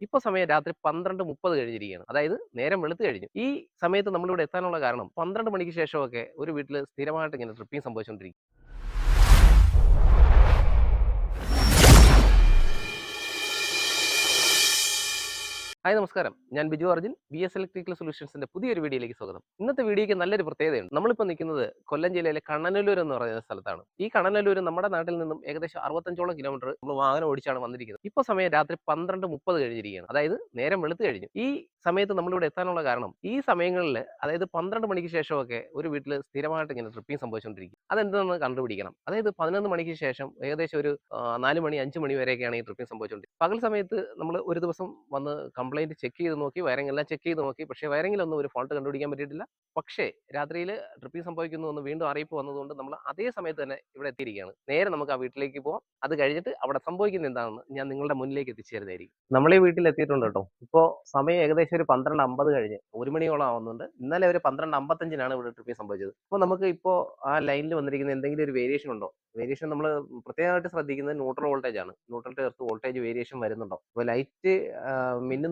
ഇപ്പൊ സമയം രാത്രി പന്ത്രണ്ട് മുപ്പത് കഴിഞ്ഞിരിക്കുകയാണ്. അതായത് നേരം വെളുത്ത് കഴിഞ്ഞു. ഈ സമയത്ത് നമ്മളിവിടെ എത്താനുള്ള കാരണം പന്ത്രണ്ട് മണിക്ക് ശേഷമൊക്കെ ഒരു വീട്ടിൽ സ്ഥിരമായിട്ട് ഇങ്ങനെ ട്രിപ്പിംഗ് സംഭവിച്ചുകൊണ്ടിരിക്കും ഹായ് നമസ്കാരം. ഞാൻ Biju Arjun B S electrical സൊല്യൂഷൻസിന്റെ പുതിയൊരു വീഡിയോയിലേക്ക് സ്വാഗതം. ഇന്നത്തെ വീഡിയോയ്ക്ക് നല്ലൊരു പ്രത്യേകതയുണ്ട്. നമ്മളിപ്പോൾ നിൽക്കുന്നത് കൊല്ലം ജില്ലയിലെ കണ്ണനല്ലൂർ എന്ന് പറയുന്ന സ്ഥലത്താണ്. ഈ കണ്ണനല്ലൂർ നമ്മുടെ നാട്ടിൽ നിന്നും ഏകദേശം അറുപത്തഞ്ചോളം കിലോമീറ്റർ നമ്മൾ വാഹനം ഓടിച്ചാണ് വന്നിരിക്കുന്നത്. ഇപ്പോൾ സമയം രാത്രി പന്ത്രണ്ട് മുപ്പത് കഴിഞ്ഞിരിക്കുകയാണ്. അതായത് നേരം വെളുത്ത് കഴിഞ്ഞു. ഈ സമയത്ത് നമ്മളിവിടെ എത്താനുള്ള കാരണം ഈ സമയങ്ങളിൽ അതായത് പന്ത്രണ്ട് മണിക്ക് ശേഷമൊക്കെ ഒരു വീട്ടിൽ സ്ഥിരമായിട്ട് ഇങ്ങനെ ട്രിപ്പിംഗ് സംഭവിച്ചുകൊണ്ടിരിക്കും അതെന്താണെന്ന് കണ്ടുപിടിക്കണം. അതായത് പതിനൊന്ന് മണിക്ക് ശേഷം ഏകദേശം ഒരു നാല് മണി അഞ്ച് മണി വരെയൊക്കെയാണ് ഈ ട്രിപ്പിംഗ് സംഭവിച്ചുകൊണ്ടിരിക്കുന്നത് പകൽ സമയത്ത് നമ്മൾ ഒരു ദിവസം വന്ന് കംപ്ലൈന്റ് ചെക്ക് ചെയ്ത് നോക്കി വയറിംഗ് എല്ലാം ചെക്ക് ചെയ്ത് നോക്കി. പക്ഷേ വയറിങ്ങിലൊന്നും ഒരു ഫോൾട്ട് കണ്ടുപിടിക്കാൻ പറ്റിയിട്ടില്ല. പക്ഷേ രാത്രിയിൽ ട്രിപ്പിംഗ് സംഭവിക്കുന്നു എന്ന് വീണ്ടും അറിയിപ്പ് വന്നതുകൊണ്ട് നമ്മൾ അതേ സമയത്ത് തന്നെ ഇവിടെ എത്തിയിരിക്കുകയാണ്. നേരെ നമുക്ക് ആ വീട്ടിലേക്ക് പോകാം അത് കഴിഞ്ഞിട്ട് അവിടെ സംഭവിക്കുന്ന എന്താണെന്ന് ഞാൻ നിങ്ങളുടെ മുന്നിലേക്ക് എത്തിച്ചേരുന്നതായിരിക്കും. നമ്മളെ വീട്ടിൽ എത്തിയിട്ടുണ്ട് കേട്ടോ. ഇപ്പോൾ സമയം ഏകദേശം ഒരു പന്ത്രണ്ട് അമ്പത് കഴിഞ്ഞ്. ഒരു മണിയോളം ആവുന്നുണ്ട്. ഇന്നലെ ഒരു പന്ത്രണ്ട് അമ്പത്തഞ്ചിനാണ് ഇവിടെ ട്രിപ്പിംഗ് സംഭവിച്ചത്. അപ്പോൾ നമുക്ക് ഇപ്പോൾ ആ ലൈനിൽ വന്നിരിക്കുന്ന എന്തെങ്കിലും ഒരു വേരിയേഷൻ ഉണ്ടോ? വേരിയേഷൻ നമ്മൾ പ്രത്യേകമായിട്ട് ശ്രദ്ധിക്കുന്നത് ന്യൂട്രൽ വോൾട്ടേജ് ആണ്. ന്യൂട്രൽ ചേർത്ത് വോൾട്ടേജ് വേരിയേഷൻ വരുന്നുണ്ടോ? അപ്പോൾ ലൈറ്റ്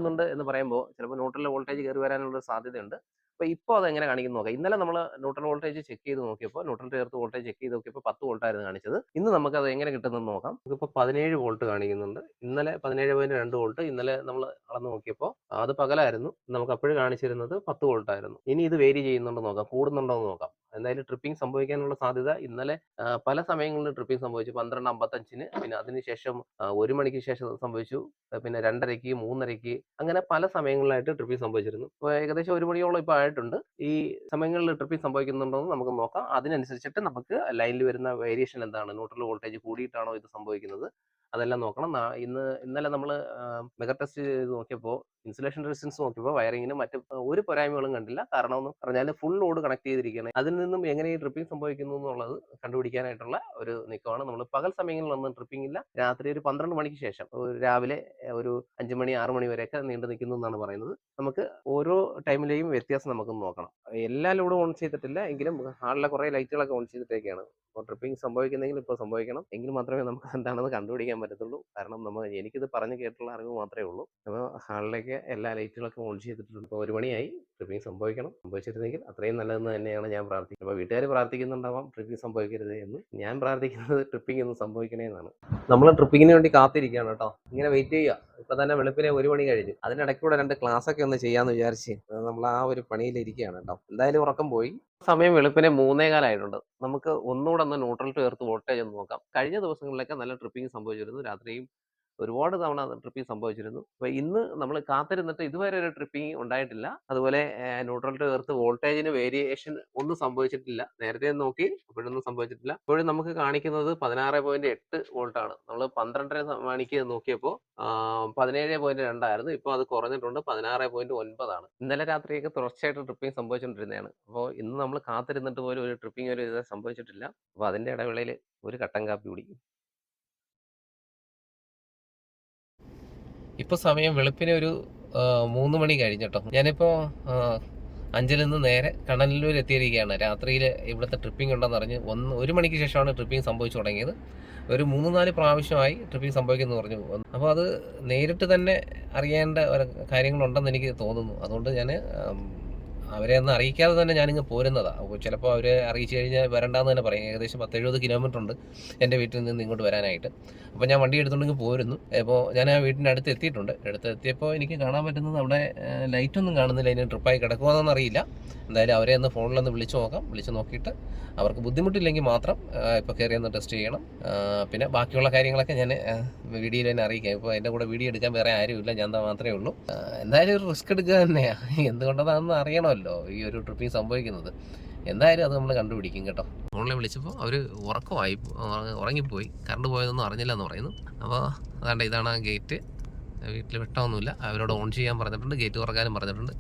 മിന്നുന്നുണ്ട് എന്ന് പറയുമ്പോൾ ചിലപ്പോൾ ന്യൂട്രൽ വോൾട്ടേജ് കയറി വരാനുള്ള സാധ്യതയുണ്ട്. അപ്പോൾ ഇപ്പോൾ അത് എങ്ങനെ കാണിക്കുന്നു നോക്കാം. ഇന്നലെ നമ്മൾ ന്യൂട്രൽ വോൾട്ടേജ് ചെക്ക് ചെയ്ത് നോക്കിയപ്പോൾ ന്യൂട്രൽ ചേർത്ത് വോൾട്ടേജ് ചെക്ക് ചെയ്ത് നോക്കിയപ്പോൾ പത്ത് വോൾട്ടായിരുന്നു കാണിച്ചത്. ഇന്ന് നമുക്ക് അത് എങ്ങനെ കിട്ടുന്നെന്ന് നോക്കാം. ഇതിപ്പോൾ പതിനേഴ് വോൾട്ട് കാണിക്കുന്നുണ്ട്. ഇന്നലെ പതിനേഴ് പോയിന്റ് രണ്ട് വോൾട്ട് ഇന്നലെ നമ്മൾ അളന്ന് നോക്കിയപ്പോൾ അത് പകലായിരുന്നു. നമുക്ക് അപ്പോഴും കാണിച്ചിരുന്നത് പത്ത് വോൾട്ട് ആയിരുന്നു ഇനി ഇത് വേരി ചെയ്യുന്നുണ്ടോ നോക്കാം. കൂടുന്നുണ്ടോ എന്ന് നോക്കാം. എന്തായാലും ട്രിപ്പിംഗ് സംഭവിക്കാനുള്ള സാധ്യത ഇന്നലെ പല സമയങ്ങളിലും ട്രിപ്പിംഗ് സംഭവിച്ചു. പന്ത്രണ്ട് അമ്പത്തഞ്ചിന് പിന്നെ അതിനുശേഷം ഒരു മണിക്ക് ശേഷം സംഭവിച്ചു. പിന്നെ രണ്ടരയ്ക്ക് മൂന്നരയ്ക്ക് അങ്ങനെ പല സമയങ്ങളിലായിട്ട് ട്രിപ്പിംഗ് സംഭവിച്ചിരുന്നു. ഏകദേശം ഒരു മണിയോളം ഇപ്പോൾ ആയിട്ടുണ്ട് ഈ സമയങ്ങളിൽ ട്രിപ്പിംഗ് സംഭവിക്കുന്നുണ്ടോ എന്ന് നമുക്ക് നോക്കാം. അതിനനുസരിച്ചിട്ട് നമുക്ക് ലൈനിൽ വരുന്ന വേരിയേഷൻ എന്താണ്? ന്യൂട്രൽ വോൾട്ടേജ് കൂടിയിട്ടാണോ ഇത് സംഭവിക്കുന്നത്? അതെല്ലാം നോക്കണം. ഇന്ന് ഇന്നലെ നമ്മൾ മെഗാ ടെസ്റ്റ് ചെയ്ത് നോക്കിയപ്പോൾ ഇൻസുലേഷൻ റെസിസ്റ്റൻസ് നോക്കിയപ്പോൾ വയറിങ്ങിന് മറ്റ് ഒരു പോരായ്മകളും കണ്ടില്ല. കാരണം എന്ന് പറഞ്ഞാൽ ഫുൾ ലോഡ് കണക്ട് ചെയ്തിരിക്കുകയാണ് അതിൽ നിന്നും എങ്ങനെ ഈ ട്രിപ്പിംഗ് സംഭവിക്കുന്നു എന്നുള്ളത് കണ്ടുപിടിക്കാനായിട്ടുള്ള ഒരു നീക്കമാണ്. നമ്മൾ പകൽ സമയങ്ങളിൽ ഒന്നും ഇല്ല. രാത്രി ഒരു പന്ത്രണ്ട് മണിക്ക് ശേഷം രാവിലെ ഒരു അഞ്ച് മണി ആറ് മണി വരെയൊക്കെ നീണ്ടു നിൽക്കുന്നു എന്നാണ് പറയുന്നത്. നമുക്ക് ഓരോ ടൈമിലെയും വ്യത്യാസം നമുക്ക് നോക്കണം. എല്ലാ ലോഡും ഓൺ ചെയ്തിട്ടില്ല എങ്കിലും ഹാളിലെ കുറേ ലൈറ്റുകളൊക്കെ ഓൺ ചെയ്തിട്ടൊക്കെയാണ് അപ്പോൾ ട്രിപ്പിംഗ് സംഭവിക്കുന്നെങ്കിൽ ഇപ്പോൾ സംഭവിക്കണം. എങ്കിൽ മാത്രമേ നമുക്ക് എന്താണെന്ന് കണ്ടുപിടിക്കാൻ പറ്റത്തുള്ളൂ. കാരണം നമ്മൾ എനിക്കിത് പറഞ്ഞു കേട്ടുള്ള അറിവ് മാത്രമേ ഉള്ളൂ. അപ്പോൾ ഹാളിലേക്ക് എല്ലാ ലൈറ്റുകളൊക്കെ ഓൺ ചെയ്തിട്ടുണ്ട്. ഇപ്പോൾ ഒരു മണിയായി. ട്രിപ്പിംഗ് സംഭവിക്കണം. സംഭവിച്ചിരുന്നെങ്കിൽ അത്രയും നല്ലതെന്ന് തന്നെയാണ് ഞാൻ പ്രാർത്ഥിക്കുന്നത്. അപ്പോൾ വീട്ടുകാർ പ്രാർത്ഥിക്കുന്നുണ്ടാവാം. ട്രിപ്പിംഗ് സംഭവിക്കരുത് എന്ന് ഞാൻ പ്രാർത്ഥിക്കുന്നത് ട്രിപ്പിംഗ് ഒന്ന് സംഭവിക്കണേ എന്നാണ്. നമ്മൾ ട്രിപ്പിങ്ങിന് വേണ്ടി കാത്തിരിക്കുകയാണ് കേട്ടോ. ഇങ്ങനെ വെയിറ്റ് ചെയ്യുക. ഇപ്പൊ തന്നെ വെളുപ്പിനെ ഒരു മണി കഴിഞ്ഞു. അതിനിടയ്ക്കൂടെ രണ്ട് ക്ലാസ് ഒക്കെ ഒന്ന് ചെയ്യാന്ന് വിചാരിച്ച് നമ്മൾ ആ ഒരു പണിയിലിരിക്കുകയാണ് കേട്ടോ. എന്തായാലും ഉറക്കം പോയി. സമയം വെളുപ്പിനെ മൂന്നേകാലായിട്ടുണ്ട് നമുക്ക് ഒന്നുകൂടെ ഒന്ന് ന്യൂട്രൽ ചേർത്ത് വോൾട്ടേജ് ഒന്ന് നോക്കാം. കഴിഞ്ഞ ദിവസങ്ങളിലൊക്കെ നല്ല ട്രിപ്പിംഗ് സംഭവിച്ചിരുന്നു. രാത്രിയും ഒരുപാട് തവണ ട്രിപ്പിംഗ് സംഭവിച്ചിരുന്നു. അപ്പൊ ഇന്ന് നമ്മൾ കാത്തിരുന്നിട്ട് ഇതുവരെ ഒരു ട്രിപ്പിംഗ് ഉണ്ടായിട്ടില്ല. അതുപോലെ ന്യൂട്രൽ എർത്ത് വോൾട്ടേജിന് വേരിയേഷൻ ഒന്നും സംഭവിച്ചിട്ടില്ല. നേരത്തെ നോക്കി ഇപ്പോഴൊന്നും സംഭവിച്ചിട്ടില്ല. ഇപ്പോഴും നമുക്ക് കാണിക്കുന്നത് പതിനാറ് പോയിന്റ് എട്ട് വോൾട്ട് ആണ് നമ്മൾ പന്ത്രണ്ടര മണിക്ക് നോക്കിയപ്പോൾ പതിനേഴ് പോയിന്റ് രണ്ടായിരുന്നു. ഇപ്പോൾ അത് കുറഞ്ഞിട്ടുണ്ട്. പതിനാറ് പോയിന്റ് ഒൻപതാണ്. ഇന്നലെ രാത്രിയൊക്കെ തുടർച്ചയായിട്ട് ട്രിപ്പിംഗ് സംഭവിച്ചുകൊണ്ടിരുന്നതാണ് അപ്പോൾ ഇന്ന് നമ്മൾ കാത്തിരുന്നിട്ട് പോലും ഒരു ട്രിപ്പിംഗ് ഒരു ഇത് സംഭവിച്ചിട്ടില്ല. അപ്പോൾ അതിന്റെ ഇടവേളയിൽ ഒരു കട്ടൻ കാപ്പി കുടിക്കും. ഇപ്പോൾ സമയം വെളുപ്പിനെ ഒരു മൂന്ന് മണി കഴിഞ്ഞിട്ടോ. ഞാനിപ്പോൾ അഞ്ചിൽ നിന്ന് നേരെ കണ്ണനല്ലൂർ എത്തിയിരിക്കുകയാണ്. രാത്രിയിൽ ഇവിടുത്തെ ട്രിപ്പിംഗ് ഉണ്ടെന്ന് അറിഞ്ഞ് ഒന്ന് ഒരു മണിക്ക് ശേഷമാണ് ട്രിപ്പിംഗ് സംഭവിച്ചു തുടങ്ങിയത്. ഒരു മൂന്ന് നാല് പ്രാവശ്യമായി ട്രിപ്പിംഗ് സംഭവിക്കുന്നു പറഞ്ഞു. അപ്പോൾ അത് നേരിട്ട് തന്നെ അറിയേണ്ട കാര്യങ്ങളുണ്ടെന്ന് എനിക്ക് തോന്നുന്നു. അതുകൊണ്ട് ഞാൻ അവരെ ഒന്ന് അറിയിക്കാതെ തന്നെ ഞാനിങ്ങ് പോരുന്നതാണ് അപ്പോൾ ചിലപ്പോൾ അവരെ അറിയിച്ചു കഴിഞ്ഞാൽ വരണ്ടാന്ന് തന്നെ പറയും. ഏകദേശം പത്ത് എഴുപത് കിലോമീറ്റർ ഉണ്ട് എന്റെ വീട്ടിൽ നിന്ന് ഇങ്ങോട്ട് വരാനായിട്ട്. അപ്പോൾ ഞാൻ വണ്ടി എടുത്തുകൊണ്ടെങ്കിൽ പോരുന്നു. അപ്പോൾ ഞാൻ ആ വീടിന്റെ അടുത്ത് എത്തിയിട്ടുണ്ട്. അടുത്ത് എത്തിയപ്പോൾ എനിക്ക് കാണാൻ പറ്റുന്നത് അവിടെ ലൈറ്റൊന്നും കാണുന്നില്ല. ഇനി ട്രിപ്പായി കിടക്കുമോയെന്നൊന്നും അറിയില്ല. എന്തായാലും അവരെ ഒന്ന് ഫോണിലൊന്ന് വിളിച്ച് നോക്കാം. വിളിച്ച് നോക്കിയിട്ട് അവർക്ക് ബുദ്ധിമുട്ടില്ലെങ്കിൽ മാത്രം ഇപ്പോൾ കയറി ഒന്ന് ടെസ്റ്റ് ചെയ്യണം. പിന്നെ ബാക്കിയുള്ള കാര്യങ്ങളൊക്കെ ഞാൻ വീഡിയോയിൽ തന്നെ അറിയിക്കാം. ഇപ്പോൾ എന്റെ കൂടെ വീഡിയോ എടുക്കാൻ വേറെ ആരുമില്ല. ഞാൻ മാത്രമേ ഉള്ളൂ. എന്തായാലും ഒരു റിസ്ക് എടുക്കുക തന്നെയാണ് എന്തുകൊണ്ടതാണെന്ന് അറിയണമല്ലോ. ഈ ഒരു ട്രിപ്പിംഗ് സംഭവിക്കുന്നത്. എന്തായാലും അത് നമ്മൾ കണ്ടുപിടിക്കും കേട്ടോ. ഫോണിൽ വിളിച്ചപ്പോൾ അവർ ഉറക്കമായി ഉറ- ഉറങ്ങിപ്പോയി. കറണ്ട് പോയതൊന്നും അറിഞ്ഞില്ല എന്ന് പറയുന്നു. അപ്പോൾ അതാണ്ട് ഇതാണ് ആ ഗേറ്റ്. വീട്ടിൽ വെട്ടമൊന്നുമില്ല. അവരോട് ഓൺ ചെയ്യാൻ പറഞ്ഞിട്ടുണ്ട്. ഗേറ്റ് തുറക്കാനും പറഞ്ഞിട്ടുണ്ട്.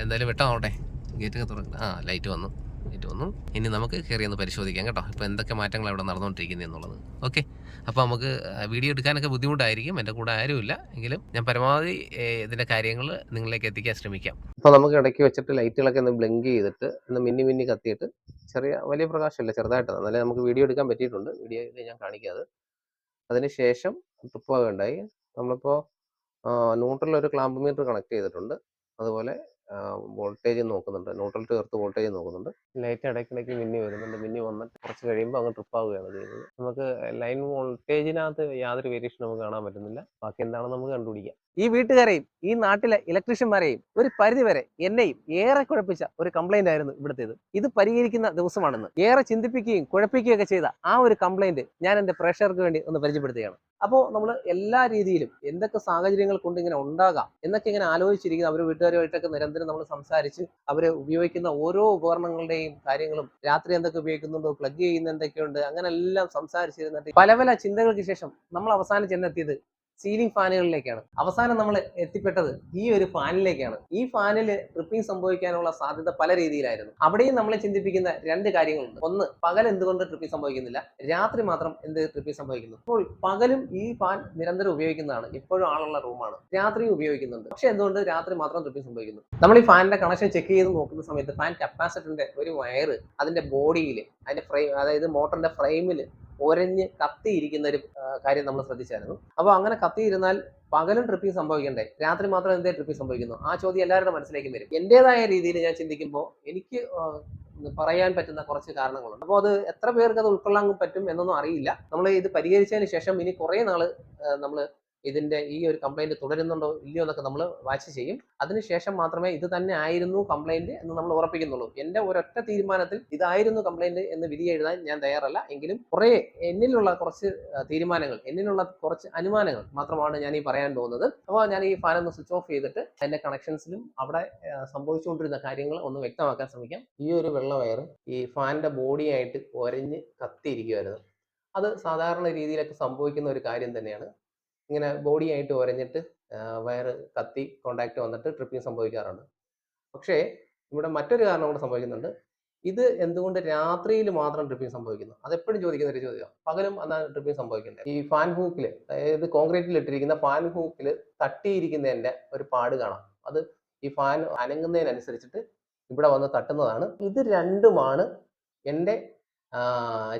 എന്തായാലും വെട്ടമാവട്ടെ. ഗേറ്റ് തുറക്കണം ആ ലൈറ്റ് വന്നു. വന്നു. ഇനി നമുക്ക് കയറി ഒന്ന് പരിശോധിക്കാം കേട്ടോ. ഇപ്പോൾ എന്തൊക്കെ മാറ്റങ്ങൾ അവിടെ നടന്നുകൊണ്ടിരിക്കുന്നത് എന്നുള്ളത്. ഓക്കെ അപ്പോൾ നമുക്ക് വീഡിയോ എടുക്കാനൊക്കെ ബുദ്ധിമുട്ടായിരിക്കും. എന്റെ കൂടെ ആരുമില്ല. എങ്കിലും ഞാൻ പരമാവധി ഇതിന്റെ കാര്യങ്ങൾ നിങ്ങളിലേക്ക് എത്തിക്കാൻ ശ്രമിക്കാം. അപ്പോൾ നമുക്ക് ഇടയ്ക്ക് വെച്ചിട്ട് ലൈറ്റുകളൊക്കെ ഒന്ന് ബ്ലിങ്ക് ചെയ്തിട്ട് ഒന്ന് മിന്നി മിന്നി കത്തിയിട്ട് ചെറിയ വലിയ പ്രകാശമല്ല ചെറുതായിട്ട് എന്നാലേ നമുക്ക് വീഡിയോ എടുക്കാൻ പറ്റിയിട്ടുണ്ട്. വീഡിയോ ഞാൻ കാണിക്കാതെ അതിനുശേഷം ട്രിപ്പ് ആകുണ്ടായി നമ്മളിപ്പോൾ ന്യൂട്രൽ ഒരു ക്ലാമ്പ് മീറ്റർ കണക്ട് ചെയ്തിട്ടുണ്ട്. അതുപോലെ വോൾട്ടേജ് നോക്കുന്നുണ്ട്. ന്യൂട്രൽ ചേർത്ത് വോൾട്ടേജ് നോക്കുന്നുണ്ട്. ലൈറ്റ് ഇടയ്ക്കിടയ്ക്ക് മിന്നി വരുന്നുണ്ട്. മിന്നി വന്നിട്ട് കുറച്ച് കഴിയുമ്പോൾ അങ്ങ് ട്രിപ്പ് ആവുകയാണ് ചെയ്യുന്നത് നമുക്ക് ലൈൻ വോൾട്ടേജിനകത്ത് യാതൊരു വേരിയേഷൻ നമുക്ക് കാണാൻ പറ്റുന്നില്ല. ബാക്കി എന്താണെന്ന് നമുക്ക് കണ്ടുപിടിക്കാം. ഈ വീട്ടുകാരെയും ഈ നാട്ടിലെ ഇലക്ട്രീഷ്യന്മാരെയും ഒരു പരിധിവരെ എന്നെയും ഏറെ കുഴപ്പിച്ച ഒരു കംപ്ലൈന്റ് ആയിരുന്നു ഇവിടുത്തേത്. ഇത് പരിഹരിക്കുന്ന ദിവസമാണെന്ന് ഏറെ ചിന്തിപ്പിക്കുകയും കുഴപ്പിക്കുകയൊക്കെ ചെയ്ത ആ ഒരു കംപ്ലൈന്റ് ഞാൻ എന്റെ പ്രേക്ഷകർക്ക് വേണ്ടി ഒന്ന് പരിചയപ്പെടുത്തുകയാണ്. അപ്പോൾ നമ്മൾ എല്ലാ രീതിയിലും എന്തൊക്കെ സാഹചര്യങ്ങൾ കൊണ്ട് ഇങ്ങനെ ഉണ്ടാകാം എന്നൊക്കെ ഇങ്ങനെ ആലോചിച്ചിരിക്കുന്ന അവർ വീട്ടുകാരുമായിട്ടൊക്കെ നിരന്തരം നമ്മൾ സംസാരിച്ച് അവർ ഉപയോഗിക്കുന്ന ഓരോ ഉപകരണങ്ങളുടെയും കാര്യങ്ങളും രാത്രി എന്തൊക്കെ ഉപയോഗിക്കുന്നുണ്ടോ പ്ലഗ് ചെയ്യുന്ന എന്തൊക്കെയുണ്ട് അങ്ങനെ എല്ലാം സംസാരിച്ചിരുന്നിട്ട് പല പല ചിന്തകൾക്ക് ശേഷം നമ്മൾ അവസാനം ചെന്നെത്തിയത് സീലിംഗ് ഫാനുകളിലേക്കാണ് അവസാനം നമ്മൾ എത്തിപ്പെട്ടത് ഈ ഒരു ഫാനിലേക്കാണ് ഈ ഫാനിൽ ട്രിപ്പിംഗ് സംഭവിക്കാനുള്ള സാധ്യത പല രീതിയിലായിരുന്നു. അവിടെയും നമ്മളെ ചിന്തിപ്പിക്കുന്ന രണ്ട് കാര്യങ്ങളുണ്ട്. ഒന്ന് പകൽ എന്തുകൊണ്ട് ട്രിപ്പിംഗ് സംഭവിക്കുന്നില്ല? രാത്രി മാത്രം എന്ത് ട്രിപ്പിംഗ് സംഭവിക്കുന്നു? അപ്പോൾ പകലും ഈ ഫാൻ നിരന്തരം ഉപയോഗിക്കുന്നതാണ് ഇപ്പോഴും ആളുള്ള റൂമാണ്. രാത്രിയും ഉപയോഗിക്കുന്നുണ്ട്. പക്ഷെ എന്തുകൊണ്ട് രാത്രി മാത്രം ട്രിപ്പിംഗ് സംഭവിക്കുന്നു? നമ്മൾ ഈ ഫാനിന്റെ കണക്ഷൻ ചെക്ക് ചെയ്ത് നോക്കുന്ന സമയത്ത് ഫാൻ കപ്പാസിറ്ററിന്റെ ഒരു വയർ അതിന്റെ ബോഡിയിൽ അതിന്റെ ഫ്രെയിം അതായത് മോട്ടറിന്റെ ഫ്രെയിമിൽ ഒരഞ്ഞ് കത്തിയിരിക്കുന്ന ഒരു കാര്യം നമ്മൾ ശ്രദ്ധിച്ചായിരുന്നു. അപ്പോൾ അങ്ങനെ കത്തിയിരുന്നാൽ പകലും ട്രിപ്പിംഗ് സംഭവിക്കണ്ടേ? രാത്രി മാത്രം എന്തേ ട്രിപ്പിംഗ് സംഭവിക്കുന്നു? ആ ചോദ്യം എല്ലാവരുടെ മനസ്സിലേക്കും വരും. എന്റേതായ രീതിയിൽ ഞാൻ ചിന്തിക്കുമ്പോൾ എനിക്ക് പറയാൻ പറ്റുന്ന കുറച്ച് കാരണങ്ങളുണ്ട്. അപ്പോൾ അത് എത്ര പേർക്ക് അത് ഉൾക്കൊള്ളാൻ പറ്റും എന്നൊന്നും അറിയില്ല. നമ്മൾ ഇത് പരിഹരിച്ചതിന് ശേഷം ഇനി കുറേ നാൾ നമ്മൾ ഇതിന്റെ ഈ ഒരു കംപ്ലൈന്റ് തുടരുന്നുണ്ടോ ഇല്ലയോ എന്നൊക്കെ നമ്മൾ വാച്ച് ചെയ്യും. അതിനുശേഷം മാത്രമേ ഇത് തന്നെ ആയിരുന്നു കംപ്ലൈന്റ് എന്ന് നമ്മൾ ഉറപ്പിക്കുന്നുള്ളൂ. എന്റെ ഒരൊറ്റ തീരുമാനത്തിൽ ഇതായിരുന്നു കംപ്ലൈന്റ് എന്ന് വിധി എഴുതാൻ ഞാൻ തയ്യാറല്ല. എങ്കിലും കുറെ എന്നിലുള്ള കുറച്ച് തീരുമാനങ്ങൾ എന്നിലുള്ള കുറച്ച് അനുമാനങ്ങൾ മാത്രമാണ് ഞാൻ ഈ പറയാൻ പോകുന്നത്. അപ്പോൾ ഞാൻ ഈ ഫാൻ ഒന്ന് സ്വിച്ച് ഓഫ് ചെയ്തിട്ട് എന്റെ കണക്ഷൻസിലും അവിടെ സംഭവിച്ചുകൊണ്ടിരുന്ന കാര്യങ്ങൾ ഒന്ന് വ്യക്തമാക്കാൻ ശ്രമിക്കാം. ഈ ഒരു വെള്ള വയർ ഈ ഫാനിന്റെ ബോഡിയായിട്ട് ഒരഞ്ഞ് കത്തിയിരിക്കുമായിരുന്നു അത് സാധാരണ രീതിയിലൊക്കെ സംഭവിക്കുന്ന ഒരു കാര്യം തന്നെയാണ്. ഇങ്ങനെ ബോഡിയായിട്ട് ഒരഞ്ഞിട്ട് വയറ് കത്തി കോണ്ടാക്ട് വന്നിട്ട് ട്രിപ്പിംഗ് സംഭവിക്കാറുണ്ട്. പക്ഷേ ഇവിടെ മറ്റൊരു കാരണം കൂടെ സംഭവിക്കുന്നുണ്ട്. ഇത് എന്തുകൊണ്ട് രാത്രിയിൽ മാത്രം ട്രിപ്പിംഗ് സംഭവിക്കുന്നു? അതെപ്പോഴും ചോദിക്കുന്ന ഒരു ചോദ്യം പകലും അതാണ് ട്രിപ്പിംഗ് സംഭവിക്കേണ്ടത്. ഈ ഫാൻ ഹൂക്കിൽ അതായത് കോൺക്രീറ്റിൽ ഇട്ടിരിക്കുന്ന ഫാൻ ഹൂക്കിൽ തട്ടിയിരിക്കുന്നതിന്റെ ഒരു പാട് കാണാം. അത് ഈ ഫാൻ അനങ്ങുന്നതിനനുസരിച്ചിട്ട് ഇവിടെ വന്ന് തട്ടുന്നതാണ്. ഇത് രണ്ടുമാണ് എന്റെ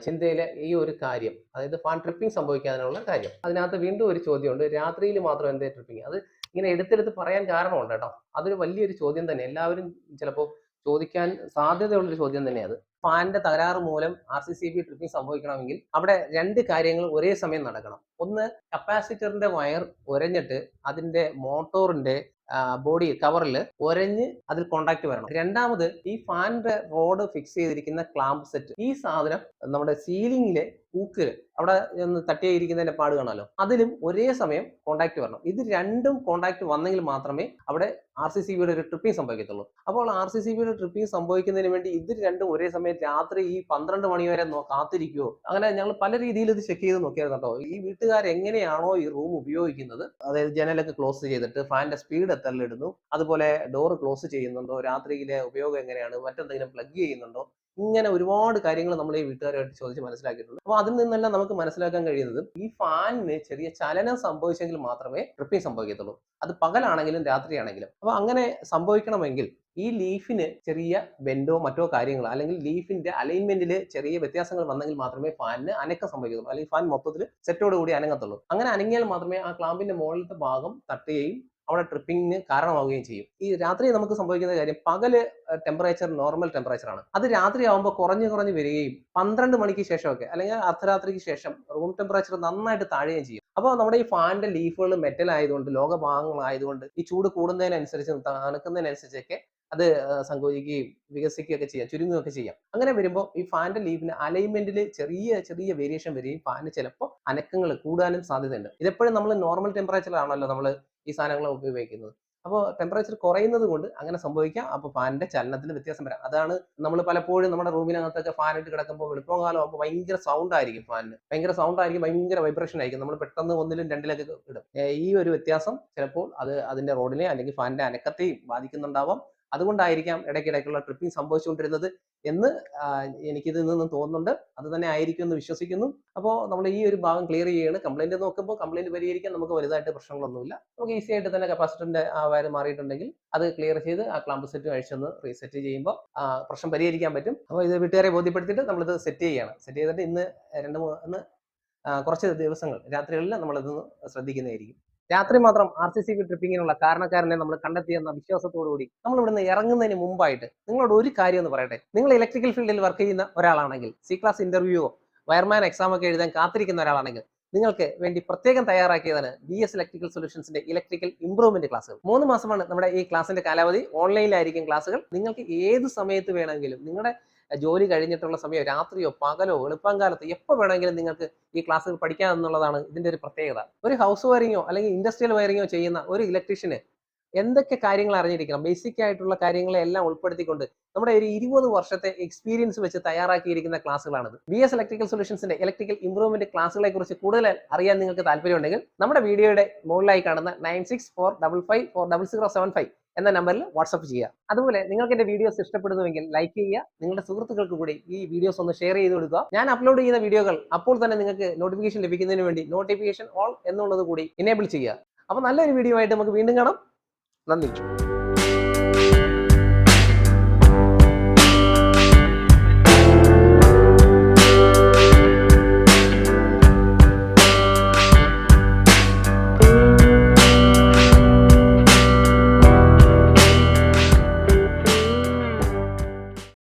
ചിന്തയിലെ ഈ ഒരു കാര്യം അതായത് ഫാൻ ട്രിപ്പിംഗ് സംഭവിക്കാനുള്ള കാര്യം. അതിനകത്ത് വീണ്ടും ഒരു ചോദ്യമുണ്ട്. രാത്രിയിൽ മാത്രം എന്തേ ട്രിപ്പിംഗ് അത് ഇങ്ങനെ എടുത്തെടുത്ത് പറയാൻ കാരണമുണ്ട് കേട്ടോ. അതൊരു വലിയൊരു ചോദ്യം തന്നെ. എല്ലാവരും ചിലപ്പോൾ ചോദിക്കാൻ സാധ്യതയുള്ളൊരു ചോദ്യം തന്നെയാണ് അത്. ഫാനിന്റെ തകരാറ് മൂലം R C C B tripping സംഭവിക്കണമെങ്കിൽ അവിടെ രണ്ട് കാര്യങ്ങൾ ഒരേ സമയം നടക്കണം. ഒന്ന് കപ്പാസിറ്ററിന്റെ വയർ ഉരഞ്ഞിട്ട് അതിന്റെ മോട്ടോറിന്റെ ബോഡി കവറിൽ ഒരഞ്ഞ് അതിൽ കോണ്ടാക്ട് വരണം. രണ്ടാമത് ഈ ഫാനിന്റെ റോഡ് ഫിക്സ് ചെയ്തിരിക്കുന്ന ക്ലാമ്പ് സെറ്റ് ഈ സാധനം നമ്മുടെ സീലിംഗിലെ ഹൂക്കിൽ അവിടെ ഒന്ന് തട്ടിയായിരിക്കുന്നതിന്റെ പാട് കാണാമല്ലോ അതിലും ഒരേ സമയം കോണ്ടാക്ട് വരണം. ഇത് രണ്ടും കോണ്ടാക്ട് വന്നെങ്കിൽ മാത്രമേ അവിടെ ആർ സി സി ബിയുടെ ഒരു ട്രിപ്പിംഗ് സംഭവിക്കത്തുള്ളൂ. അപ്പോൾ ആർ സി സി ബിയുടെ ട്രിപ്പിംഗ് സംഭവിക്കുന്നതിന് വേണ്ടി ഇത് രണ്ടും ഒരേ സമയം രാത്രി ഈ പന്ത്രണ്ട് മണി വരെ കാത്തിരിക്കുവോ? അങ്ങനെ ഞങ്ങൾ പല രീതിയിൽ ഇത് ചെക്ക് ചെയ്ത് നോക്കിയായിരുന്നു കേട്ടോ. ഈ വീട്ടുകാർ എങ്ങനെയാണോ ഈ റൂം ഉപയോഗിക്കുന്നത്? അതായത് ജനലൊക്കെ ക്ലോസ് ചെയ്തിട്ട് ഫാനിന്റെ സ്പീഡ് എത്രലിടുന്നു അതുപോലെ ഡോർ ക്ലോസ് ചെയ്യുന്നുണ്ടോ? രാത്രിയിലെ ഉപയോഗം എങ്ങനെയാണ്? മറ്റെന്തെങ്കിലും പ്ലഗ് ചെയ്യുന്നുണ്ടോ? ഇങ്ങനെ ഒരുപാട് കാര്യങ്ങൾ നമ്മൾ ഈ വീട്ടുകാരുമായിട്ട് ചോദിച്ച് മനസ്സിലാക്കിയിട്ടുണ്ട്. അപ്പോൾ അതിൽ നിന്നെല്ലാം നമുക്ക് മനസ്സിലാക്കാൻ കഴിയുന്നത് ഈ ഫാനിന് ചെറിയ ചലനം സംഭവിച്ചെങ്കിൽ മാത്രമേ ട്രിപ്പിംഗ് സംഭവിക്കത്തുള്ളൂ. അത് പകലാണെങ്കിലും രാത്രിയാണെങ്കിലും. അപ്പോൾ അങ്ങനെ സംഭവിക്കണമെങ്കിൽ ഈ ലീഫിന് ചെറിയ ബെൻഡോ മറ്റോ കാര്യങ്ങളോ അല്ലെങ്കിൽ ലീഫിന്റെ അലൈൻമെന്റിൽ ചെറിയ വ്യത്യാസങ്ങൾ വന്നെങ്കിൽ മാത്രമേ ഫാനിന് അനക്കം സംഭവിക്കത്തുള്ളൂ. അല്ലെങ്കിൽ ഫാൻ മൊത്തത്തിൽ സെറ്റോടുകൂടി അനങ്ങത്തുള്ളൂ. അങ്ങനെ അനങ്ങിയാൽ മാത്രമേ ആ ക്ലാമ്പിന്റെ മുകളിലത്തെ ഭാഗം തട്ടുകയും അവിടെ ട്രിപ്പിങ്ങിന് കാരണമാവുകയും ചെയ്യും. ഈ രാത്രി നമുക്ക് സംഭവിക്കുന്ന കാര്യം പകൽ ടെമ്പറേച്ചർ നോർമൽ ടെമ്പറേച്ചർ ആണ്. അത് രാത്രി ആവുമ്പോൾ കുറഞ്ഞു കുറഞ്ഞു വരികയും പന്ത്രണ്ട് മണിക്ക് ശേഷമൊക്കെ അല്ലെങ്കിൽ അർദ്ധരാത്രിക്ക് ശേഷം റൂം ടെമ്പറേച്ചർ നന്നായിട്ട് താഴുകയും ചെയ്യും. അപ്പോൾ നമ്മുടെ ഈ ഫാനിന്റെ ലീഫുകൾ മെറ്റൽ ആയതുകൊണ്ട് ലോകഭാഗങ്ങളായതുകൊണ്ട് ഈ ചൂട് കൂടുന്നതിനനുസരിച്ച് തണുക്കുന്നതിനനുസരിച്ചൊക്കെ അത് സങ്കോചിക്കുകയും വികസിക്കുകയൊക്കെ ചെയ്യാം ചുരുങ്ങുകയൊക്കെ ചെയ്യാം. അങ്ങനെ വരുമ്പോൾ ഈ ഫാനിന്റെ ലീഫിന് അലൈൻമെന്റിൽ ചെറിയ ചെറിയ വേരിയേഷൻ വരികയും ഫാനിന് ചിലപ്പോൾ അനക്കങ്ങൾ കൂടാനും സാധ്യതയുണ്ട്. ഇതെപ്പോഴും നമ്മൾ നോർമൽ ടെമ്പറേച്ചറാണല്ലോ നമ്മൾ ഈ സാധനങ്ങൾ ഉപയോഗിക്കുന്നത്. അപ്പോൾ ടെമ്പറേച്ചർ കുറയുന്നത് കൊണ്ട് അങ്ങനെ സംഭവിക്കാം. അപ്പോൾ ഫാനിന്റെ ചലനത്തിൽ വ്യത്യാസം വരാം. അതാണ് നമ്മൾ പലപ്പോഴും നമ്മുടെ റൂമിനകത്തൊക്കെ ഫാനിട്ട് കിടക്കുമ്പോൾ വെളുപ്പം കാലം ആകുമ്പോൾ ഭയങ്കര സൗണ്ട് ആയിരിക്കും ഫാനിന്. ഭയങ്കര സൗണ്ട് ആയിരിക്കും ഭയങ്കര വൈബ്രേഷൻ ആയിരിക്കും. നമ്മൾ പെട്ടെന്ന് ഒന്നിലും രണ്ടിലൊക്കെ ഇടും. ഈ ഒരു വ്യത്യാസം ചിലപ്പോൾ അത് അതിന്റെ റോഡിനെ അല്ലെങ്കിൽ ഫാനിന്റെ അനക്കത്തെയും ബാധിക്കുന്നുണ്ടാവാം. അതുകൊണ്ടായിരിക്കാം ഇടയ്ക്കിടയ്ക്കുള്ള ട്രിപ്പിംഗ് സംഭവിച്ചുകൊണ്ടിരുന്നത് എന്ന് എനിക്ക് എനിക്കിതിൽ നിന്നും തോന്നുന്നുണ്ട്. അത് തന്നെ ആയിരിക്കും എന്ന് വിശ്വസിക്കുന്നു. അപ്പോൾ നമ്മൾ ഈ ഒരു ഭാഗം ക്ലിയർ ചെയ്യുകയാണ്. കംപ്ലൈന്റ് നോക്കുമ്പോൾ കംപ്ലൈന്റ് പരിഹരിക്കാൻ നമുക്ക് വലുതായിട്ട് പ്രശ്നങ്ങളൊന്നുമില്ല. നമുക്ക് ഈസി ആയിട്ട് തന്നെ കപ്പാസിറ്ററിന്റെ ആ വയർ മാറിയിട്ടുണ്ടെങ്കിൽ അത് ക്ലിയർ ചെയ്ത് ആ ക്ലാമ്പ് സെറ്റ് അഴിച്ചൊന്ന് റീസെറ്റ് ചെയ്യുമ്പോൾ പ്രശ്നം പരിഹരിക്കാൻ പറ്റും. അപ്പോൾ ഇത് വീട്ടുകാരെ ബോധ്യപ്പെടുത്തിയിട്ട് നമ്മളിത് സെറ്റ് ചെയ്യുകയാണ്. സെറ്റ് ചെയ്തിട്ട് ഇന്ന് രണ്ട് മൂന്ന് കുറച്ച് ദിവസങ്ങൾ രാത്രികളിൽ നമ്മളിതൊന്ന് ശ്രദ്ധിക്കുന്നതായിരിക്കും. രാത്രി മാത്രം ആർ സി സി ബി ട്രിപ്പിങ്ങിനുള്ള കാരണക്കാരനെ നമ്മൾ കണ്ടെത്തിയെന്ന വിശ്വാസത്തോടു കൂടി നമ്മൾ ഇവിടുന്ന് ഇറങ്ങുന്നതിന് മുമ്പായിട്ട് നിങ്ങളോട് ഒരു കാര്യം എന്ന് പറയട്ടെ? നിങ്ങൾ ഇലക്ട്രിക്കൽ ഫീൽഡിൽ വർക്ക് ചെയ്യുന്ന ഒരാളാണെങ്കിൽ സി ക്ലാസ് ഇന്റർവ്യൂവോ വയർമാൻ എക്സാം ഒക്കെ എഴുതാൻ കാത്തിരിക്കുന്ന ഒരാളാണെങ്കിൽ നിങ്ങൾക്ക് വേണ്ടി പ്രത്യേകം തയ്യാറാക്കിയതാണ് ബി എസ് ഇലക്ട്രിക്കൽ സൊല്യൂഷൻസിന്റെ ഇലക്ട്രിക്കൽ ഇംപ്രൂവ്മെന്റ് ക്ലാസ്സുകൾ മൂന്ന് മാസമാണ് നമ്മുടെ ഈ ക്ലാസിന്റെ കാലാവധി. ഓൺലൈനിലായിരിക്കും ക്ലാസ്സുകൾ നിങ്ങൾക്ക് ഏത് സമയത്ത് വേണമെങ്കിലും നിങ്ങളുടെ ജോലി കഴിഞ്ഞിട്ടുള്ള സമയം രാത്രിയോ പകലോ എളുപ്പം കാലത്ത് എപ്പോൾ വേണമെങ്കിലും നിങ്ങൾക്ക് ഈ ക്ലാസ്സുകൾ പഠിക്കാം എന്നുള്ളതാണ് ഇതിന്റെ ഒരു പ്രത്യേകത. ഒരു ഹൗസ് വയറിങ്ങോ അല്ലെങ്കിൽ ഇൻഡസ്ട്രിയൽ വയറിങ്ങോ ചെയ്യുന്ന ഒരു ഇലക്ട്രീഷ്യന് എന്തൊക്കെ കാര്യങ്ങൾ അറിഞ്ഞിരിക്കണം? ബേസിക് ആയിട്ടുള്ള കാര്യങ്ങളെ എല്ലാം ഉൾപ്പെടുത്തിക്കൊണ്ട് നമ്മുടെ ഒരു ഇരുപത് വർഷത്തെ എക്സ്പീരിയൻസ് വെച്ച് തയ്യാറാക്കിയിരിക്കുന്ന ക്ലാസ്സുകളാണിത്. ബി എസ് ഇലക്ട്രിക്കൽ സൊല്യൂഷൻസിന്റെ ഇലക്ട്രിക്കൽ ഇംപ്രൂവ്മെന്റ് ക്ലാസ്സുകളെ കുറിച്ച് കൂടുതൽ അറിയാൻ നിങ്ങൾക്ക് താല്പര്യമുണ്ടെങ്കിൽ നമ്മുടെ വീഡിയോയുടെ മുകളിലായി കാണുന്ന nine six four double five four double zero seven five എന്ന നമ്പറിൽ വാട്സപ്പ് ചെയ്യുക. അതുപോലെ നിങ്ങൾക്ക് എന്റെ വീഡിയോസ് ഇഷ്ടപ്പെടുന്നുവെങ്കിൽ ലൈക്ക് ചെയ്യുക. നിങ്ങളുടെ സുഹൃത്തുക്കൾക്ക് കൂടി ഈ വീഡിയോസ് ഒന്ന് ഷെയർ ചെയ്ത് കൊടുക്കുക. ഞാൻ അപ്ലോഡ് ചെയ്യുന്ന വീഡിയോകൾ അപ്പോൾ തന്നെ നിങ്ങൾക്ക് നോട്ടിഫിക്കേഷൻ ലഭിക്കുന്നതിന് വേണ്ടി നോട്ടിഫിക്കേഷൻ ഓൾ എന്നുള്ളത് കൂടി ഇനേബിൾ ചെയ്യുക. അപ്പോൾ നല്ലൊരു വീഡിയോ ആയിട്ട് നമുക്ക് വീണ്ടും കാണാം. നന്ദി.